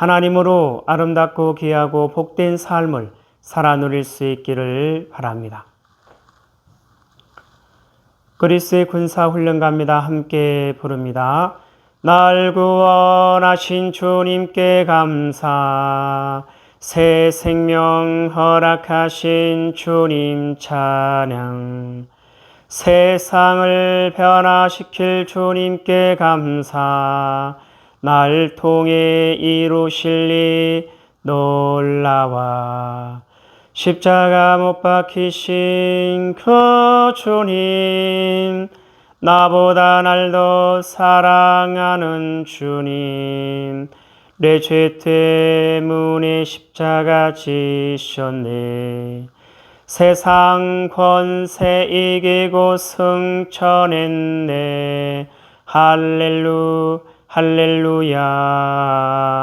하나님으로 아름답고 귀하고 복된 삶을 살아 누릴 수 있기를 바랍니다. 그리스의 군사 훈련갑니다. 함께 부릅니다. 날 구원하신 주님께 감사 새 생명 허락하신 주님 찬양 세상을 변화시킬 주님께 감사 날 통해 이루실 일 놀라와. 십자가 못 박히신 그 주님 나보다 날 더 사랑하는 주님 내 죄 때문에 십자가 지셨네. 세상 권세 이기고 승천했네. 할렐루 할렐루야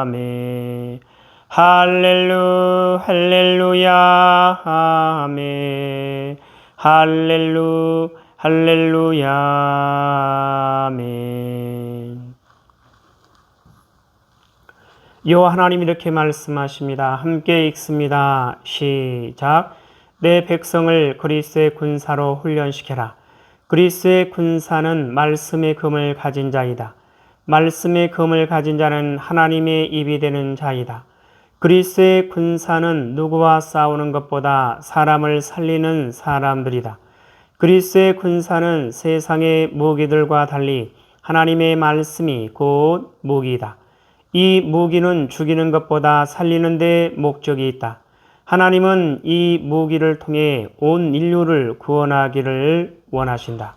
아멘 할렐루 할렐루야 아멘 할렐루 할렐루야 아멘 여호와 하나님 이렇게 말씀하십니다. 함께 읽습니다. 시작. 내 백성을 그리스의 군사로 훈련시켜라. 그리스의 군사는 말씀의 금을 가진 자이다. 말씀의 금을 가진 자는 하나님의 입이 되는 자이다. 그리스의 군사는 누구와 싸우는 것보다 사람을 살리는 사람들이다. 그리스의 군사는 세상의 무기들과 달리 하나님의 말씀이 곧 무기이다. 이 무기는 죽이는 것보다 살리는 데 목적이 있다. 하나님은 이 무기를 통해 온 인류를 구원하기를 원하신다.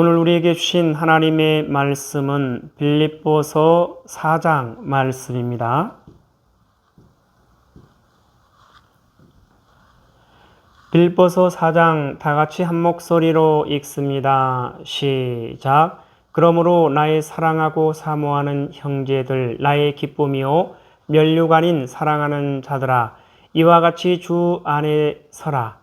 오늘 우리에게 주신 하나님의 말씀은 빌립보서 4장 말씀입니다. 빌립보서 4장 다 같이 한 목소리로 읽습니다. 시작. 그러므로 나의 사랑하고 사모하는 형제들 나의 기쁨이요 아닌 사랑하는 자들아 이와 같이 주 안에 서라.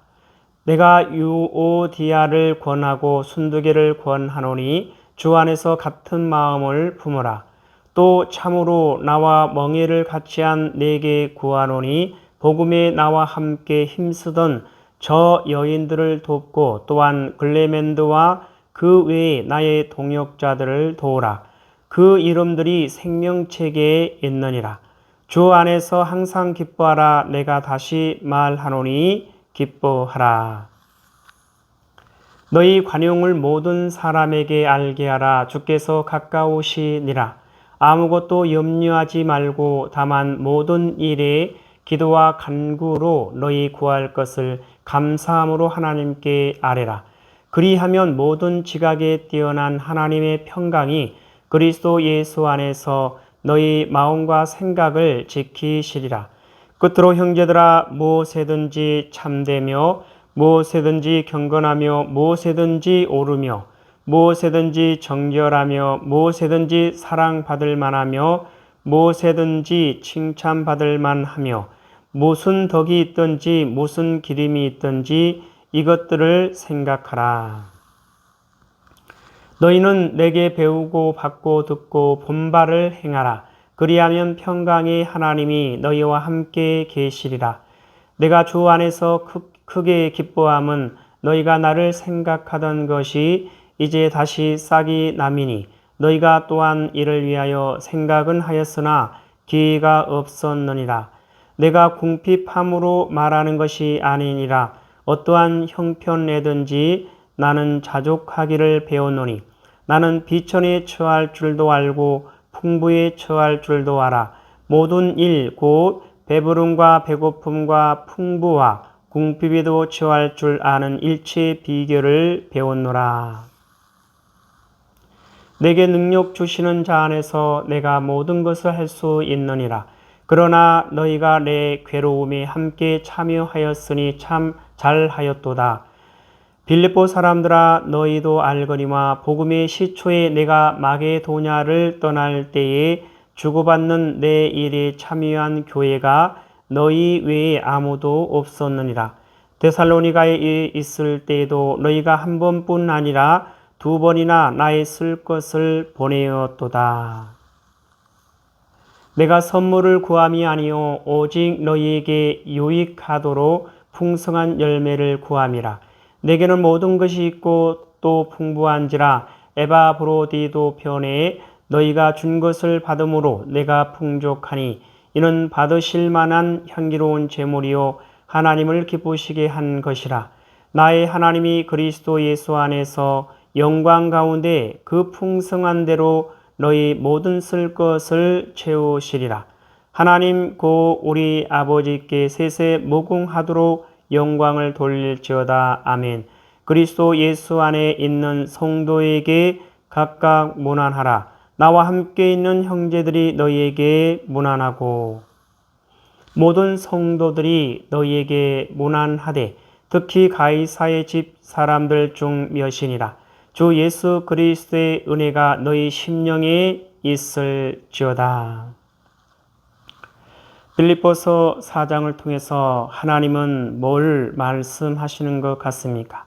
내가 유오디아를 권하고 순두개를 권하노니 주 안에서 같은 마음을 품어라. 또 참으로 나와 멍에를 같이 한 내게 구하노니 복음에 나와 함께 힘쓰던 저 여인들을 돕고 또한 글레멘드와 그 외에 나의 동역자들을 도우라. 그 이름들이 생명책에 있느니라. 주 안에서 항상 기뻐하라. 내가 다시 말하노니 기뻐하라. 너희 관용을 모든 사람에게 알게 하라. 주께서 가까우시니라. 아무것도 염려하지 말고 다만 모든 일에 기도와 간구로 너희 구할 것을 감사함으로 하나님께 아뢰라. 그리하면 모든 지각에 뛰어난 하나님의 평강이 그리스도 예수 안에서 너희 마음과 생각을 지키시리라. 끝으로 형제들아 무엇이든지 참되며 무엇이든지 경건하며 무엇이든지 오르며 무엇이든지 정결하며 무엇이든지 사랑받을 만하며 무엇에든지 칭찬받을 만하며 무슨 덕이 있든지 무슨 기림이 있든지 이것들을 생각하라. 너희는 내게 배우고 받고 듣고 본바를 행하라. 그리하면 평강의 하나님이 너희와 함께 계시리라. 내가 주 안에서 크, 크게 기뻐함은 너희가 나를 생각하던 것이 이제 다시 싹이 남이니 너희가 또한 이를 위하여 생각은 하였으나 기회가 없었느니라. 내가 궁핍함으로 말하는 것이 아니니라. 어떠한 형편에든지 나는 자족하기를 배웠노니 나는 비천에 처할 줄도 알고 풍부에 처할 줄도 알아. 모든 일, 곧 배부름과 배고픔과 풍부와 궁핍에도 처할 줄 아는 일체 비결을 배웠노라. 내게 능력 주시는 자 안에서 내가 모든 것을 할 수 있느니라. 그러나 너희가 내 괴로움에 함께 참여하였으니 참 잘하였도다. 빌립보 사람들아 너희도 알거니와 복음의 시초에 내가 마게도냐를 떠날 때에 주고받는 내 일에 참여한 교회가 너희 외에 아무도 없었느니라. 데살로니가에 있을 때에도 너희가 한 번뿐 아니라 두 번이나 나의 쓸 것을 보내었도다. 내가 선물을 구함이 아니요 오직 너희에게 유익하도록 풍성한 열매를 구함이라. 내게는 모든 것이 있고 또 풍부한지라 에바 브로디도 편에 너희가 준 것을 받음으로 내가 풍족하니 이는 받으실 만한 향기로운 제물이요 하나님을 기쁘시게 한 것이라. 나의 하나님이 그리스도 예수 안에서 영광 가운데 그 풍성한 대로 너희 모든 쓸 것을 채우시리라. 하나님 고 우리 아버지께 세세 무궁하도록 영광을 돌릴지어다. 아멘. 그리스도 예수 안에 있는 성도에게 각각 문안하라. 나와 함께 있는 형제들이 너희에게 문안하고 모든 성도들이 너희에게 문안하되 특히 가이사의 집 사람들 중 몇이니라. 주 예수 그리스도의 은혜가 너희 심령에 있을지어다. 빌립보서 4장을 통해서 하나님은 뭘 말씀하시는 것 같습니까?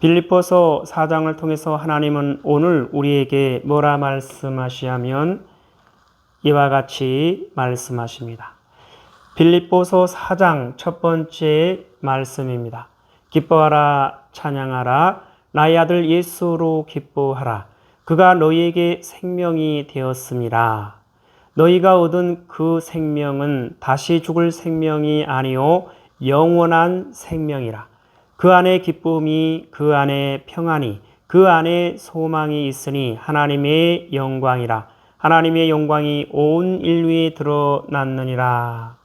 빌립보서 4장을 통해서 하나님은 오늘 우리에게 뭐라 말씀하시냐면 이와 같이 말씀하십니다. 빌립보서 4장 첫 번째 말씀입니다. 기뻐하라 찬양하라 나의 아들 예수로 기뻐하라 그가 너희에게 생명이 되었습니다. 너희가 얻은 그 생명은 다시 죽을 생명이 아니요 영원한 생명이라. 그 안에 기쁨이 그 안에 평안이 그 안에 소망이 있으니 하나님의 영광이라. 하나님의 영광이 온 인류에 드러났느니라.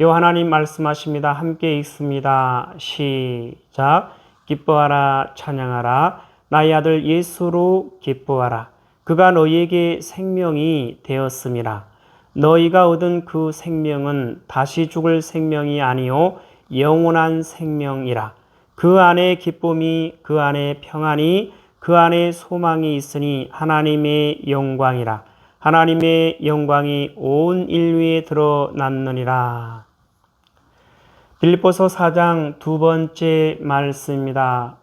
요 하나님 말씀하십니다. 함께 읽습니다. 시작. 기뻐하라 찬양하라 나의 아들 예수로 기뻐하라. 그가 너희에게 생명이 되었음이라. 너희가 얻은 그 생명은 다시 죽을 생명이 아니요 영원한 생명이라. 그 안에 기쁨이 그 안에 평안이 그 안에 소망이 있으니 하나님의 영광이라. 하나님의 영광이 온 인류에 드러났느니라. 빌립보서 4장 두 번째 말씀입니다.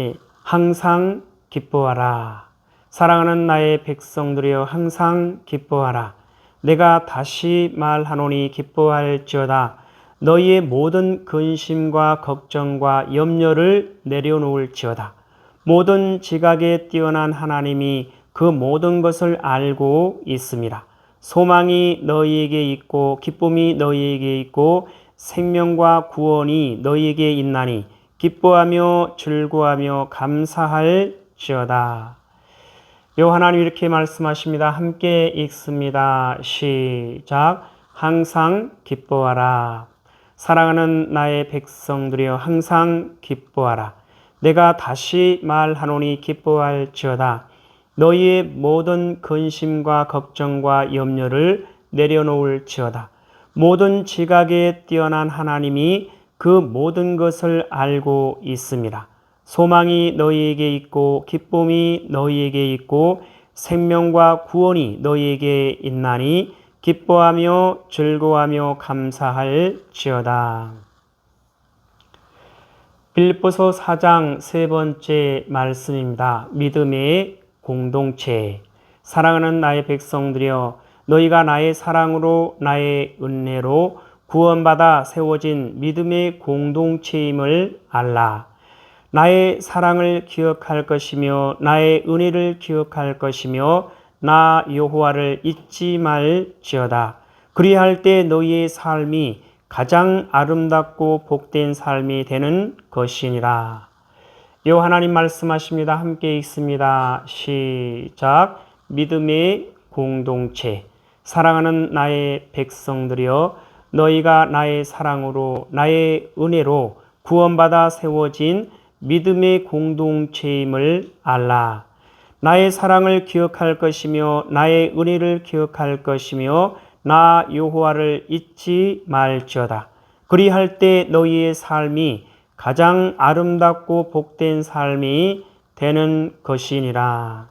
예, 항상 기뻐하라. 사랑하는 나의 백성들이여 항상 기뻐하라. 내가 다시 말하노니 기뻐할지어다. 너희의 모든 근심과 걱정과 염려를 내려놓을지어다. 모든 지각에 뛰어난 하나님이 그 모든 것을 알고 있습니다. 소망이 너희에게 있고 기쁨이 너희에게 있고 생명과 구원이 너희에게 있나니 기뻐하며 즐거하며 감사할지어다. 요 하나님 이렇게 말씀하십니다. 함께 읽습니다. 시작. 항상 기뻐하라. 사랑하는 나의 백성들이여 항상 기뻐하라. 내가 다시 말하노니 기뻐할지어다. 너희의 모든 근심과 걱정과 염려를 내려놓을지어다. 모든 지각에 뛰어난 하나님이 그 모든 것을 알고 있습니다. 소망이 너희에게 있고 기쁨이 너희에게 있고 생명과 구원이 너희에게 있나니 기뻐하며 즐거워하며 감사할지어다. 빌립보서 4장 세 번째 말씀입니다. 믿음의 공동체. 사랑하는 나의 백성들이여 너희가 나의 사랑으로 나의 은혜로 구원받아 세워진 믿음의 공동체임을 알라. 나의 사랑을 기억할 것이며 나의 은혜를 기억할 것이며 나 여호와를 잊지 말지어다. 그리할 때 너희의 삶이 가장 아름답고 복된 삶이 되는 것이니라. 요 하나님 말씀하십니다. 함께 읽습니다. 시작. 믿음의 공동체. 사랑하는 나의 백성들이여 너희가 나의 사랑으로 나의 은혜로 구원받아 세워진 믿음의 공동체임을 알라. 나의 사랑을 기억할 것이며 나의 은혜를 기억할 것이며 나 여호와를 잊지 말지어다. 그리할 때 너희의 삶이 가장 아름답고 복된 삶이 되는 것이니라.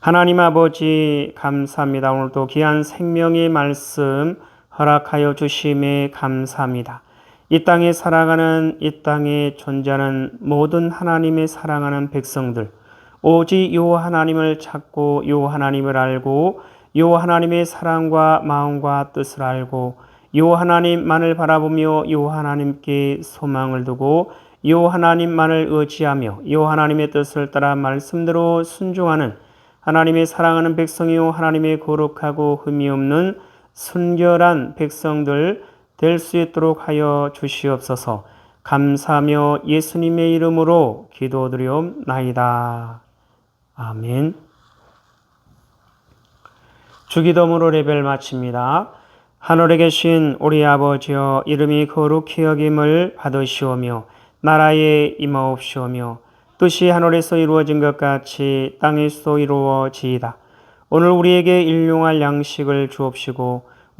하나님 아버지 감사합니다. 오늘도 귀한 생명의 말씀 허락하여 주심에 감사합니다. 이 땅에 살아가는 이 땅에 존재하는 모든 하나님의 사랑하는 백성들 오직 요 하나님을 찾고 요 하나님을 알고 요 하나님의 사랑과 마음과 뜻을 알고 요 하나님만을 바라보며 요 하나님께 소망을 두고 요 하나님만을 의지하며 요 하나님의 뜻을 따라 말씀대로 순종하는 하나님의 사랑하는 백성이요 하나님의 거룩하고 흠이 없는 순결한 백성들 될 수 있도록 하여 주시옵소서. 감사하며 예수님의 이름으로 기도드리옵나이다. 아멘. 주기도문으로 레벨 마칩니다. 하늘에 계신 우리 아버지여 이름이 거룩히 여김을 받으시오며 나라에 임하옵시오며 뜻이 하늘에서 이루어진 것 같이 땅에서도 이루어지이다. 오늘 우리에게 일용할 양식을 주옵시고